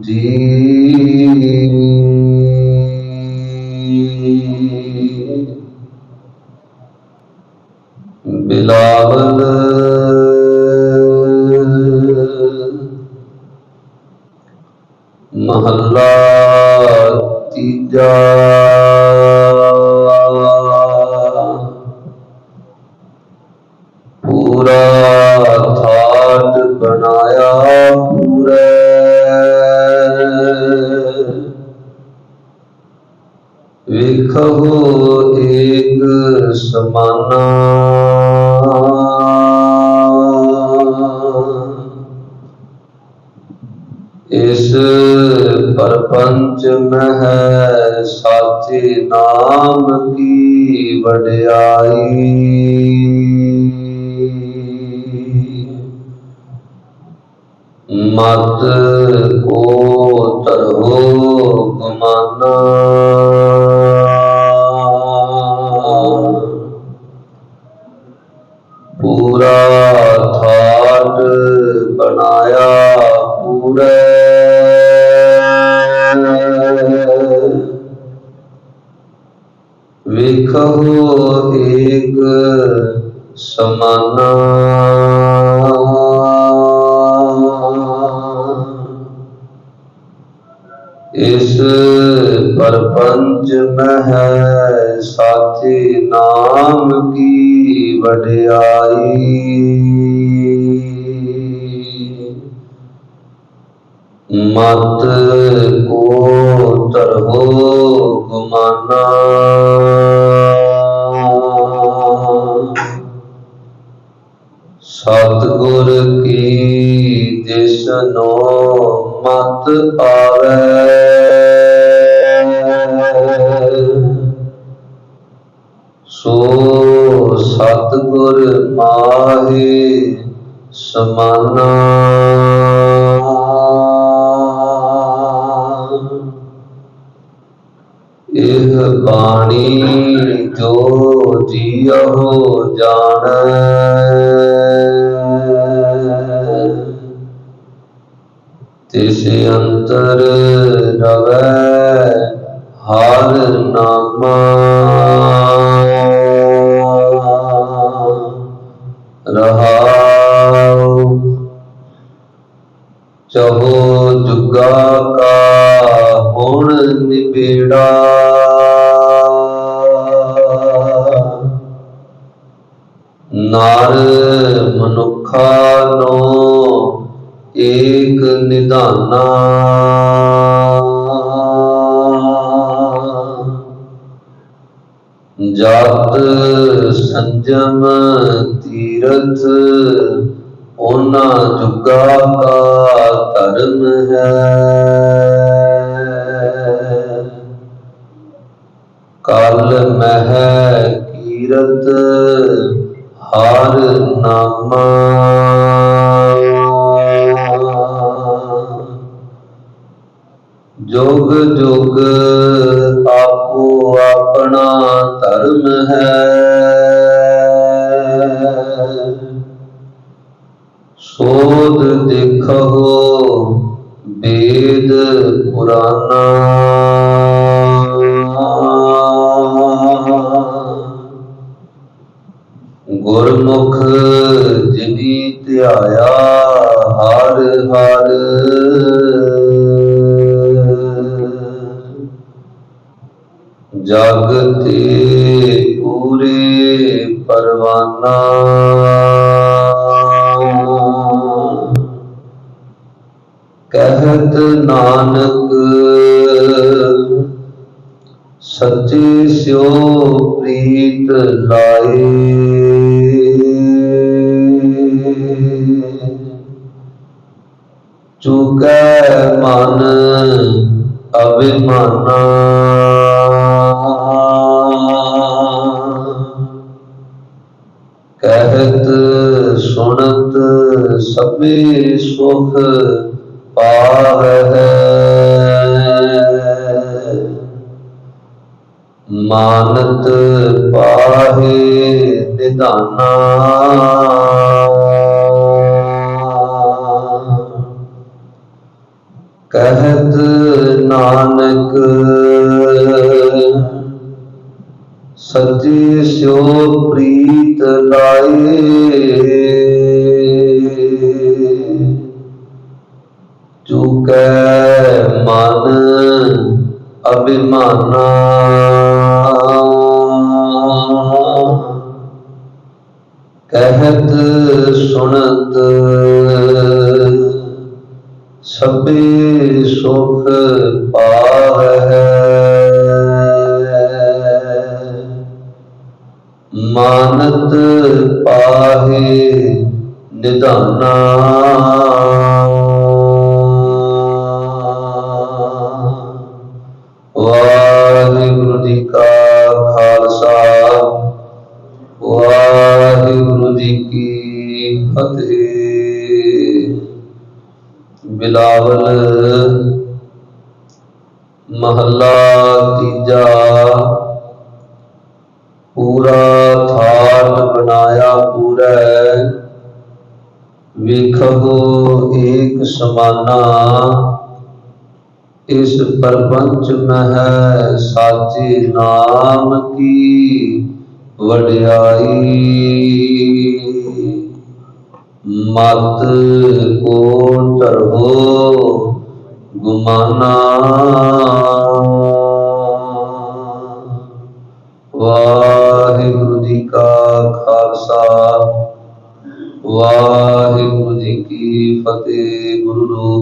ਜੀ। ਬਿਲਾਵਲ। ਮਹੱਲਾ ਤੀਜਾ। ਪੂਰਾ ਵੇਖੋ ਏਕ ਸਮਾਨਾ। ਇਸ ਪਰਪੰਚ ਮਹਿ ਸਾਚੇ ਨਾਮ ਕੀ ਵਡਿਆਈ। ਮਤ ਕੋ ਤਰੋ ਗਮਾਨਾ। ਵੇਖੋ ਏਕ ਸਮਾਨਾ। ਇਸ ਪਰਪੰਚ ਮਹਿ ਸਾਚੇ ਨਾਮ ਕੀ ਵਡਿਆਈ। ਮਤ ਕੋ ਤਰੋ ਗੁਮਾਨਾ। ਸਤਿਗੁਰ ਕੀ ਜਿਸਨੋ ਮਤ ਆਵੇ ਸੋ ਸਤਿਗੁਰ ਮਾਹੀ ਸਮਾਨਾ। ਇਹ ਬਾਣੀ ਜੋ ਜੀਉ ਜਾਣੈ। ਤਿਸ ਅੰਤਰ ਰਵੈ ਹਰ ਨਾਮਾ। ਰਹਾਉ ਚਹੋ ਜੁਗਾ ਕਾ ਹੁਣ ਨਿਬੇੜਾ। ਨਾਰ ਮਨੁਖਾ ਨੋ ਏਕ ਨਿਧਾਨਾ। ਜਤ ਸੰਜਮ ਤੀਰਥ ਉਹਨਾਂ ਜੁਗਾ ਕਾ ਧਰਮ ਹੈ। ਕਲ ਮਹਿ ਕੀਰਤ, ਹਰ ਨਾਮਾ। ਜੋਗ ਜੋਗ ਆਪੋ ਆਪਣਾ ਧਰਮ ਹੈ। ਸੋਧ ਦੇਖੋ ਜਗ ਤੇ ਪੂਰੇ ਪਰਵਾਨਾ। ਕਹਿਤ ਨਾਨਕ ਸੱਚੇ ਸਿਓ ਪ੍ਰੀਤ ਲਾਏ। ਚੁਕੈ ਮਨ ਅਭਿਮਾਨਾ ਕਹਿਤ ਸੁਣਤ ਸਭੇ ਸੁਖ ਪਾਵਹਿ ਮਾਨਤ ਪਾਹੇ ਨਿਧਾਨਾ। ਕਹਿਤ ਨਾਨਕ ਸੱਚੇ ਸਿਓ ਪ੍ਰੀਤ ਲਾਏ। ਚੁਕੈ ਮਨ ਅਭਿਮਾਨਾ। ਕਹਿਤ ਸੁਣਤ ਸਭੇ ਸੁਖ ਪਾਵਹਿ ਮਾਨਤ ਪਾਹੇ ਨਿਧਾਨਾ। ਵਾਹਿਗੁਰੂ ਜੀ ਕਾ ਖਾਲਸਾ, ਵਾਹਿਗੁਰੂ ਜੀ ਕੀ ਫਤਿਹ। ਬਿਲਾਵਲ ਮਹੱਲਾ ਤੀਜਾ, ਪੂਰਾ ਥਾਲ ਬਣਾਇਆ ਵੇਖੋ ਏਕ ਸਮਾਨਾ। ਇਸ ਪਰਪੰਚ ਮਹਿ ਸਾਚੇ ਨਾਮ ਕੀ ਵਡਿਆਈ। ਮਤ ਕੋ ਤਰੋ ਗੁਮਾਨਾ।